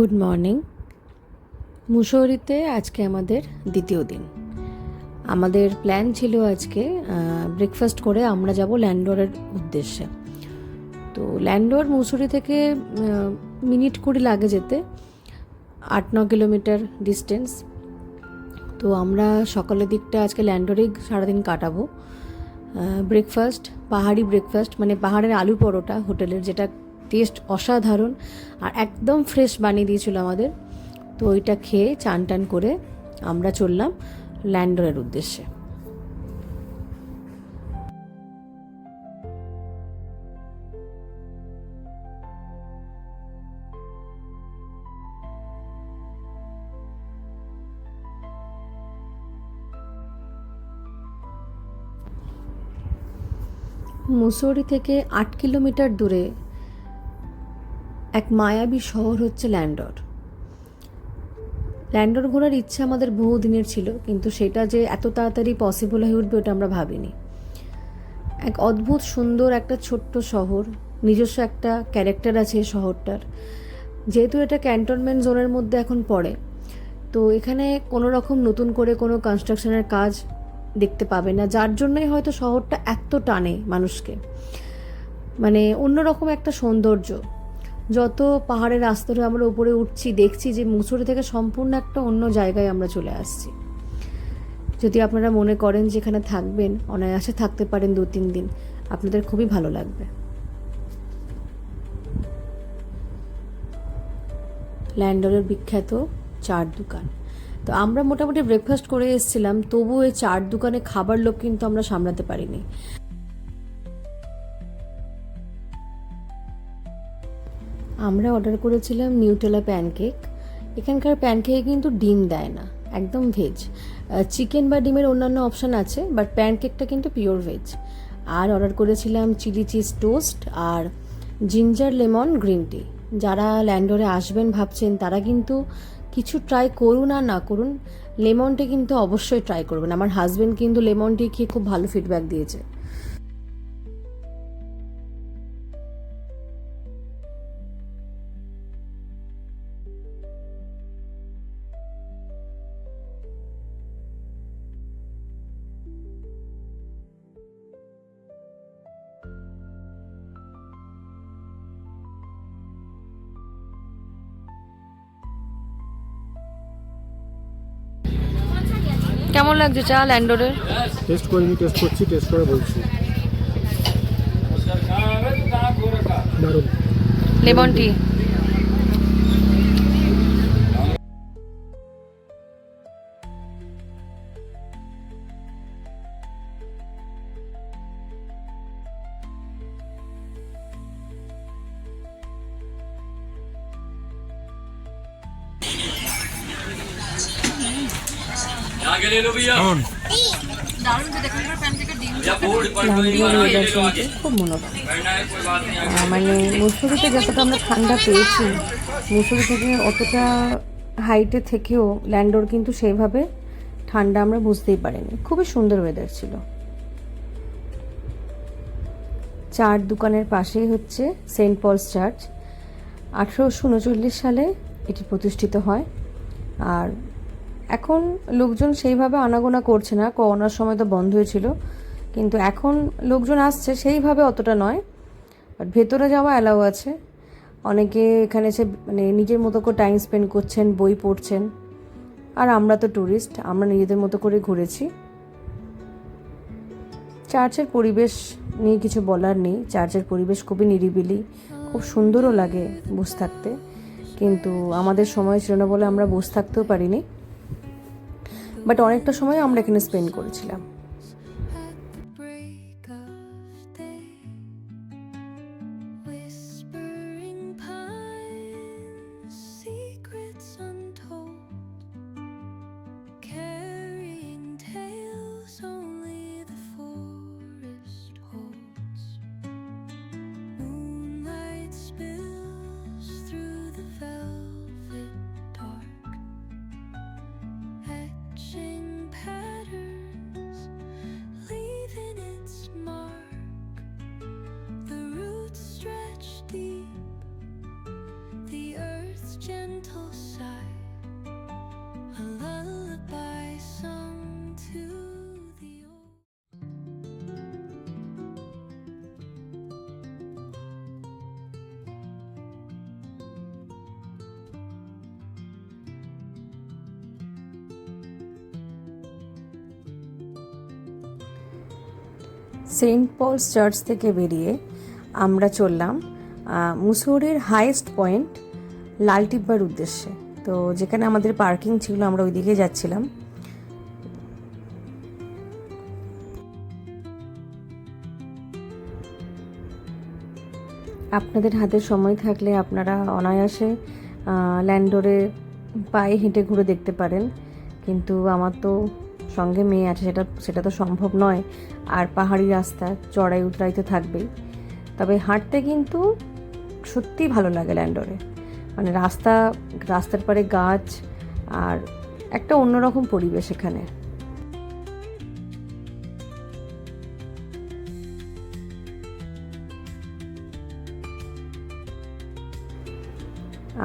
Good morning মুসৌরিতে আজকে আমাদের দ্বিতীয় দিন। আমাদের প্ল্যান ছিল আজকে ব্রেকফাস্ট করে আমরা যাব ল্যান্ডোরের উদ্দেশ্যে। তো ল্যান্ডোর মুসৌরি থেকে মিনিট কুড়ি লাগে যেতে, আট ন কিলোমিটার ডিস্টেন্স তো আমরা সকালের দিকটা আজকে ল্যান্ডোরেই সারাদিন কাটাবো। ব্রেকফাস্ট পাহাড়ি ব্রেকফাস্ট মানে পাহাড়ের আলু পরোটা হোটেলের যেটা টেস্ট অসাধারণ আর একদম ফ্রেশ বানিয়ে দিয়েছিল আমাদের। তো ওইটা খেয়ে চান টান করে আমরা চললাম ল্যান্ডোরের উদ্দেশ্যে। মুসৌরি থেকে আট কিলোমিটার দূরে এক মায়াবী শহর হচ্ছে ল্যান্ডর। ল্যান্ডর ঘোরার ইচ্ছা আমাদের বহু দিনের ছিল, কিন্তু সেটা যে এত তাড়াতাড়ি পসিবল হয়ে উঠবে ওটা আমরা ভাবিনি। এক অদ্ভুত সুন্দর একটা ছোট্ট শহর, নিজস্ব একটা ক্যারেক্টার আছে এই শহরটার। যেহেতু এটা ক্যান্টনমেন্ট জোনের মধ্যে এখন পড়ে, তো এখানে কোনো রকম নতুন করে কোনো কনস্ট্রাকশনের কাজ দেখতে পাবে না, যার জন্যই হয়তো শহরটা এত টানে মানুষকে। মানে অন্যরকম একটা সৌন্দর্য। যত পাহাড়ের রাস্তা ধরে আমরা উপরে উঠছি, দেখছি যে মুসুরি থেকে সম্পূর্ণ একটা অন্য জায়গায় আমরা চলে আসছি। যদি আপনারা মনে করেন যে এখানে থাকবেন, অনায়াসে থাকতে পারেন দু তিন দিন, আপনাদের খুবই ভালো লাগবে। ল্যান্ডরের বিখ্যাত চার দোকান। তো আমরা মোটামুটি ব্রেকফাস্ট করে এসেছিলাম তবু এই চার দোকানে খাবার লোক কিন্তু আমরা সামলাতে পারিনি। আমরা অর্ডার করেছিলাম নিউটেলা প্যানকেক এখানকার প্যানকেকে কিন্তু ডিম দেয় না, একদম ভেজ চিকেন বা ডিমের অন্যান্য অপশান আছে বাট প্যানকেকটা কিন্তু পিওর ভেজ আর অর্ডার করেছিলাম চিলি চিজ টোস্ট আর জিঞ্জার লেমন গ্রিন টি যারা ল্যান্ডোরে আসবেন ভাবছেন, তারা কিন্তু কিছু ট্রাই করুন আর না করুন লেমন টি কিন্তু অবশ্যই ট্রাই করবেন। আমার হাজব্যান্ড কিন্তু লেমন টি খেয়ে খুব ভালো ফিডব্যাক দিয়েছে। কেমন লাগছে চা ল্যান্ডোরের টেস্ট করিনি টেস্ট করছি টেস্ট করে বলছি। দারুণ লেমন টি। খুব মনোরম। মানে মুসুরিতে যতটা আমরা ঠান্ডা পেয়েছি মুসুরি থেকে অতটা হাইটে থেকেও ল্যান্ডোর কিন্তু সেভাবে ঠান্ডা আমরা বুঝতেই পারিনি। খুবই সুন্দর ওয়েদার ছিল। চার দোকানের পাশেই হচ্ছে সেন্ট পলস চার্চ। আঠেরোশো উনচল্লিশ সালে এটি প্রতিষ্ঠিত হয়। আর এখন লোকজন সেইভাবে আনাগোনা করছে না, করোনার সময় তো বন্ধ হয়েছিল, কিন্তু এখন লোকজন আসছে সেইভাবে অতটা নয় বাট ভেতরে যাওয়া অ্যালাউ আছে। অনেকে এখানে এসে মানে নিজের মতো করে টাইম স্পেন্ড করছেন, বই পড়ছেন, আর আমরা তো ট্যুরিস্ট আমরা নিজেদের মতো করে ঘুরেছি। চার্চের পরিবেশ নিয়ে কিছু বলার নেই চার্চের পরিবেশ খুবই নিরিবিলি, খুব সুন্দরও লাগে বসে থাকতে, কিন্তু আমাদের সময় ছিল না বলে আমরা বসে থাকতেও পারিনি। বাট অনেকটা সময় আমরা এখানে স্পেন্ড করেছিলাম। সেন্ট পলস চার্চ থেকে বেরিয়ে আমরা চললাম মুসৌরির হাইয়েস্ট পয়েন্ট, লালটিব্বার উদ্দেশ্যে। তো যেখানে আমাদের পার্কিং ছিল, আমরা ওইদিকে যাচ্ছিলাম। আপনাদের হাতে সময় থাকলে আপনারা অনায়াসে ল্যান্ডোরে পায়ে হেঁটে ঘুরে দেখতে পারেন। কিন্তু আমার তো সঙ্গে মেয়ে আছে, সেটা সেটা তো সম্ভব নয়। আর পাহাড়ি রাস্তা, চড়াই উতরাই তো থাকবেই। তবে হাঁটতে কিন্তু সত্যিই ভালো লাগে ল্যান্ডোরে। মানে রাস্তা, রাস্তার পারে গাছ আর একটা অন্যরকম পরিবেশ এখানে।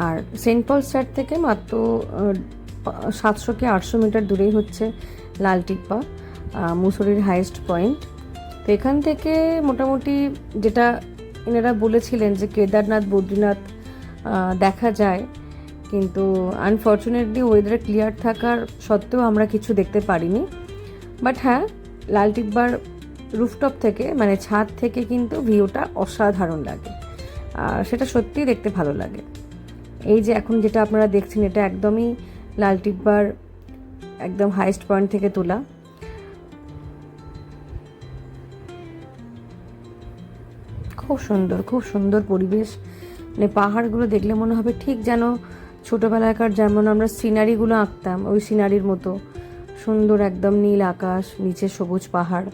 আর সেন্ট পল স্টার থেকে মাত্র সাতশো কি আটশো মিটার দূরেই হচ্ছে। লাল টিপ্পা আহ, মুসুরির হাইয়েস্ট পয়েন্ট তো এখান থেকে মোটামুটি যেটা এনারা বলেছিলেন যে কেদারনাথ বদ্রীনাথ দেখা যায় কিন্তু আনফর্চুনেটলি ওয়েদার ক্লিয়ার থাকার সত্ত্বেও আমরা কিছু দেখতে পারিনি। বাট হ্যাঁ লাল টিব্বার রুফটপ থেকে মানে ছাদ থেকে কিন্তু ভিউটা অসাধারণ লাগে। আর সেটা সত্যিই দেখতে ভালো লাগে। এই যে এখন যেটা আপনারা দেখছেন এটা একদমই লাল টিব্বার একদম হাইস্ট পয়েন্ট থেকে তোলা। খুব সুন্দর খুব সুন্দর পরিবেশ। মানে পাহাড়গুলো দেখলে মনে হবে ঠিক যেন ছোটোবেলাকার যেমন আমরা সিনারিগুলো আঁকতাম, ওই সিনারির মতো। সুন্দর একদম নীল আকাশ, নিচে সবুজ পাহাড়,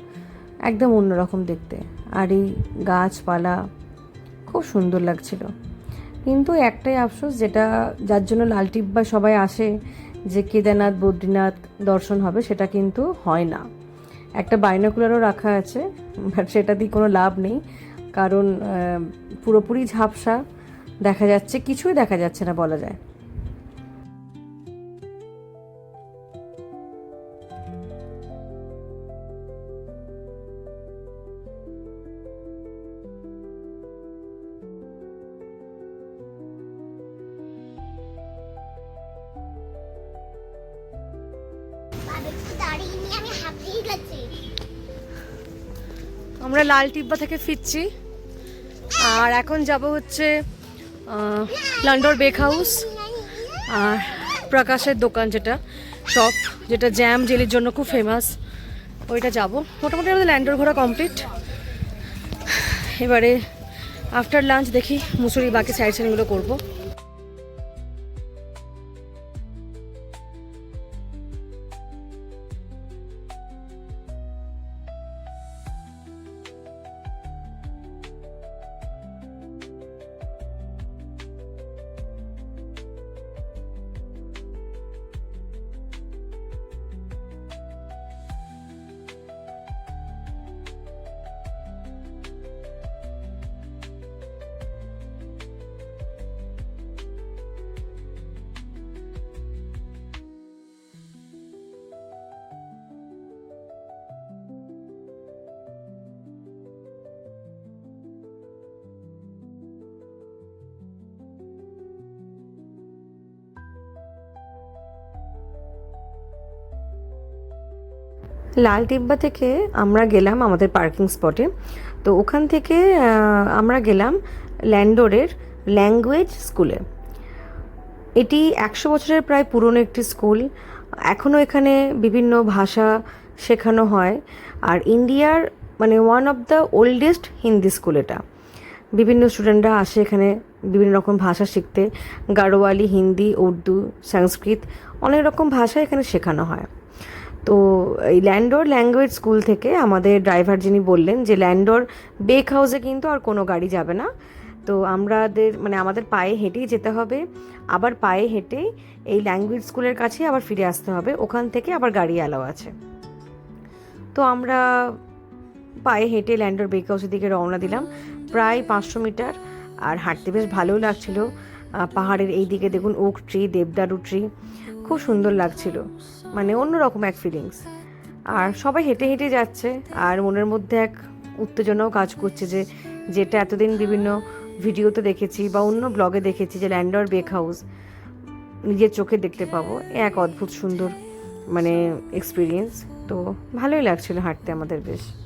একদম অন্যরকম দেখতে। আর এই গাছপালা খুব সুন্দর লাগছিল। কিন্তু একটাই আফসোস যেটা, যার জন্য লালটিব্বা সবাই আসে যে কেদারনাথ, বদ্রীনাথ দর্শন হবে, সেটা কিন্তু হয় না। একটা বাইনাকুলারও রাখা আছে, বাট সেটা দিয়ে কোনো লাভ নেই। কারণ পুরোপুরি ঝাপসা দেখা যাচ্ছে, কিছুই দেখা যাচ্ছে না বলা যায়। আমরা লাল টিব্বা থেকে ফিরছি। আর এখন যাব হচ্ছে লন্ডর বেক হাউস আর প্রকাশের দোকান যেটা শপ যেটা জ্যাম জেলির জন্য খুব ফেমাস ওইটা যাব। মোটামুটি আমাদের ল্যান্ডর ঘোরা কমপ্লিট এবারে আফটার লাঞ্চ দেখি মুসুরি বাকি সাইড সাইনগুলো করব। লাল টিব্বা থেকে আমরা গেলাম আমাদের পার্কিং স্পটে। তো ওখান থেকে আমরা গেলাম ল্যান্ডোরের ল্যাঙ্গুয়েজ স্কুলে। এটি একশো বছরের প্রায় পুরনো একটি স্কুল। এখনও এখানে বিভিন্ন ভাষা শেখানো হয়। আর ইন্ডিয়ার মানে one of the oldest Hindi school এটা। বিভিন্ন স্টুডেন্টরা আসে এখানে বিভিন্ন রকম ভাষা শিখতে। গাড়োয়ালি হিন্দি, উর্দু, সংস্কৃত অনেক রকম ভাষা এখানে শেখানো হয়। তো এই ল্যান্ডোর ল্যাঙ্গুয়েজ স্কুল থেকে আমাদের ড্রাইভার যিনি বললেন যে ল্যান্ডোর বেক হাউসে কিন্তু আর কোনো গাড়ি যাবে না। তো আমাদের মানে আমাদের পায়ে হেঁটেই যেতে হবে। আবার পায়ে হেঁটে এই ল্যাঙ্গুয়েজ স্কুলের কাছে আবার ফিরে আসতে হবে। ওখান থেকে আবার গাড়ি অ্যালাও আছে। তো আমরা পায়ে হেঁটে ল্যান্ডোর বেক হাউসের দিকে রওনা দিলাম। প্রায় পাঁচশো মিটার। আর হাঁটতে বেশ ভালোও লাগছিল। পাহাড়ের এই দিকে দেখুন ওক ট্রি, দেবদারু ট্রি। খুব সুন্দর লাগছিল। মানে অন্যরকম এক ফিলিংস আর সবাই হেঁটে হেঁটে যাচ্ছে, আর মনের মধ্যে এক উত্তেজনাও কাজ করছে যে, যেটা এতদিন বিভিন্ন ভিডিওতে দেখেছি বা অন্য ব্লগে দেখেছি যে ল্যান্ডর বেক হাউস নিজের চোখে দেখতে পাবো। এক অদ্ভুত সুন্দর মানে এক্সপিরিয়েন্স তো ভালোই লাগছিল হাঁটতে আমাদের বেশ।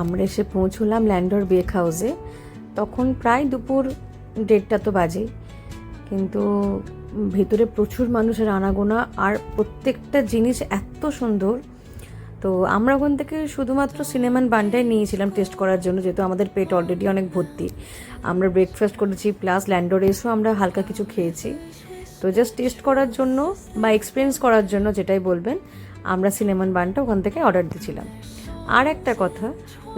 আমরা এসে পৌঁছলাম ল্যান্ডর বেক হাউসে তখন প্রায় দুপুর দেড়টা তো বাজে কিন্তু ভেতরে প্রচুর মানুষের আনাগোনা আর প্রত্যেকটা জিনিস এত সুন্দর। তো আমরা ওখান থেকে শুধুমাত্র সিনেমান বানটাই নিয়েছিলাম টেস্ট করার জন্য, যেহেতু আমাদের পেট অলরেডি অনেক ভর্তি। আমরা ব্রেকফাস্ট করেছি প্লাস ল্যান্ডোর এসেও আমরা হালকা কিছু খেয়েছি। তো জাস্ট টেস্ট করার জন্য বা এক্সপিরিয়েন্স করার জন্য যেটাই বলবেন, আমরা সিনেমান বানটা ওখান থেকে অর্ডার দিয়েছিলাম। আর একটা কথা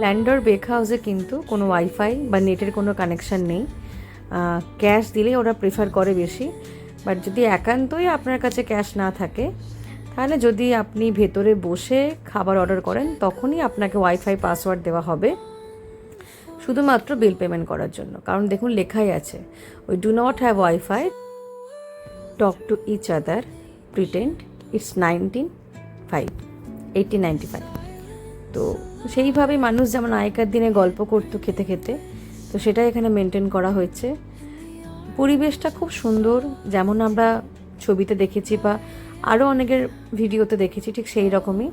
ল্যান্ডর বেক হাউসে কিন্তু কোনো ওয়াইফাই বা নেটের কোনো কানেকশান নেই। ক্যাশ দিলেই ওরা প্রেফার করে বেশি। বাট যদি একান্তই আপনার কাছে ক্যাশ না থাকে, তাহলে যদি আপনি ভেতরে বসে খাবার অর্ডার করেন, তখনই আপনাকে ওয়াইফাই পাসওয়ার্ড দেওয়া হবে। শুধুমাত্র বিল পেমেন্ট করার জন্য। কারণ দেখুন, লেখাই আছে ওই do not have wifi talk to each other pretend it's nineteen five eighteen ninety five তো সেইভাবেই মানুষ যেমন আগেকার দিনে গল্প করতো খেতে খেতে, তো সেটাই এখানে মেনটেন করা হয়েছে। পরিবেশটা খুব সুন্দর, যেমন আমরা ছবিতে দেখেছি বা আরও অনেকের ভিডিওতে দেখেছি, ঠিক সেই রকমই।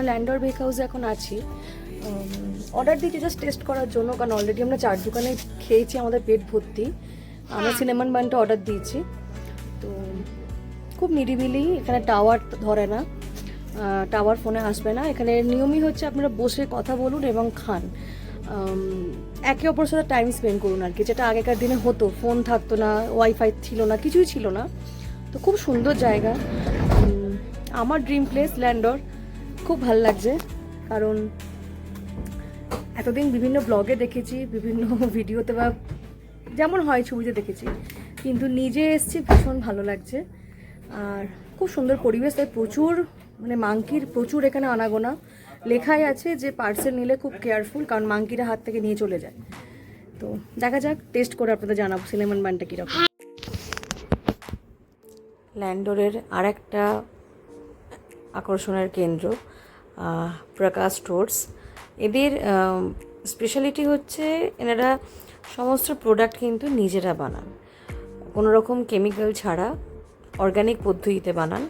আমরা ল্যান্ডর বেক হাউসে এখন আছি। অর্ডার দিয়েছি জাস্ট টেস্ট করার জন্য কারণ অলরেডি আমরা চার দোকানে খেয়েছি আমাদের পেট ভর্তি। আমরা সিনেমান বানটা অর্ডার দিয়েছি। তো খুব নিরিবিলি এখানে টাওয়ার ধরে না। টাওয়ার ফোনে আসবে না। এখানে নিয়মই হচ্ছে আপনারা বসে কথা বলুন এবং খান। একে অপরের সাথে টাইম স্পেন্ড করুন আর কি। যেটা আগেকার দিনে হতো ফোন থাকতো না ওয়াইফাই ছিল না কিছুই ছিল না। তো খুব সুন্দর জায়গা। আমার ড্রিম প্লেস ল্যান্ডর। খুব ভালো লাগছে, কারণ এতদিন বিভিন্ন ব্লগে দেখেছি, বিভিন্ন ভিডিওতে বা যেমন হয় ছবিতে দেখেছি, কিন্তু নিজে এসছি ভীষণ ভালো লাগছে। আর খুব সুন্দর পরিবেশ, তাই প্রচুর মানে মাংকির প্রচুর এখানে আনাগোনা। লেখাই আছে যে পার্সেল নিলে খুব কেয়ারফুল কারণ মাংকিরা হাত থেকে নিয়ে চলে যায়। তো দেখা যাক টেস্ট করে আপনাদের জানাব সিনেমান বানটা কীরকম। ল্যান্ডোরের আর একটা আকর্ষণের কেন্দ্র প্রকাশ স্টোর্স। এদের স্পেশালিটি হচ্ছে এনারা সমস্ত প্রোডাক্ট কিন্তু নিজেরা বানান। কোনো রকম কেমিক্যাল ছাড়া অর্গানিক পদ্ধতিতে বানান।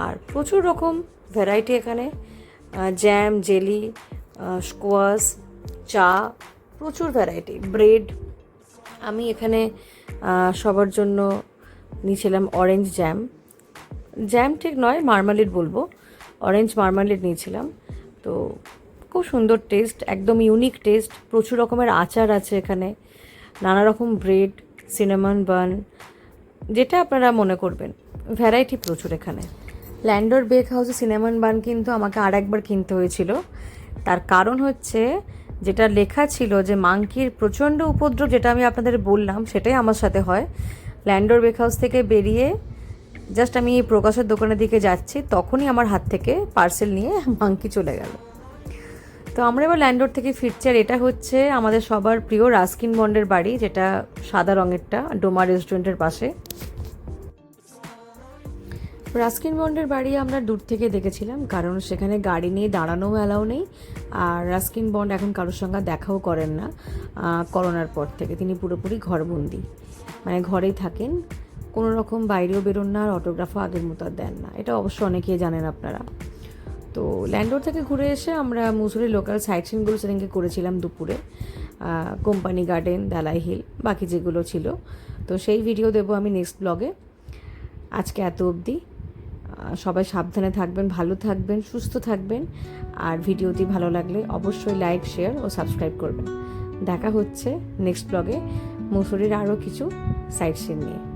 আর প্রচুর রকম ভ্যারাইটি এখানে জ্যাম জেলি স্কোয়াশ চা, প্রচুর ভ্যারাইটি ব্রেড আমি এখানে সবার জন্য নিয়েছিলাম অরেঞ্জ জ্যাম জ্যাম ঠিক নয় মার্মালিড বলব। অরেঞ্জ মার্মালিড নিয়েছিলাম। তো খুব সুন্দর টেস্ট একদম ইউনিক টেস্ট প্রচুর রকমের আচার আছে এখানে। নানা রকম ব্রেড সিনেমান বান যেটা আপনারা মনে করবেন। ভ্যারাইটি প্রচুর এখানে। ল্যান্ডোর বেক হাউসে সিনেমান বান কিন্তু আমাকে আর একবার কিনতে হয়েছিল। তার কারণ হচ্ছে, যেটা লেখা ছিল যে মাংকির প্রচণ্ড উপদ্রব, যেটা আমি আপনাদের বললাম, সেটাই আমার সাথে হয়। ল্যান্ডোর বেক হাউস থেকে বেরিয়ে জাস্ট আমি এই প্রকাশের দোকানের দিকে যাচ্ছি, তখনই আমার হাত থেকে পার্সেল নিয়ে মাংকি চলে গেল। তো আমরা এবার ল্যান্ডোর থেকে ফিরছি, আর এটা হচ্ছে আমাদের সবার প্রিয় রাস্কিন বন্ডের বাড়ি, যেটা সাদা রঙেরটা ডোমা রেস্টুরেন্টের পাশে। রাস্কিন বন্ডের বাড়ি আমরা দূর থেকে দেখেছিলাম, কারণ সেখানে গাড়ি নিয়ে দাঁড়ানোও অ্যালাউ নেই, আর রাস্কিন বন্ড এখন কারোর সঙ্গে দেখাও করেন না করোনার পর থেকে। তিনি পুরোপুরি ঘরবন্দি মানে ঘরেই থাকেন। কোনো রকম বাইরেও বেরোন না আর অটোগ্রাফও আগের মতো আর দেন না। এটা অবশ্য অনেকেই জানেন আপনারা। তো ল্যান্ডোর থেকে ঘুরে এসে আমরা মুসুরি লোকাল সাইট সিনগুলো সেদিনকে করেছিলাম দুপুরে। কোম্পানি গার্ডেন দালাই হিল বাকি যেগুলো ছিল। তো সেই ভিডিও দেবো আমি নেক্সট ব্লগে আজকে এত অবধি। সবাই সাবধানে থাকবেন, ভালো থাকবেন, সুস্থ থাকবেন। আর ভিডিওটি ভালো লাগলে অবশ্যই লাইক শেয়ার ও সাবস্ক্রাইব করবেন। দেখা হচ্ছে নেক্সট ব্লগে মুসুরির আরও কিছু সাইট সিন নিয়ে।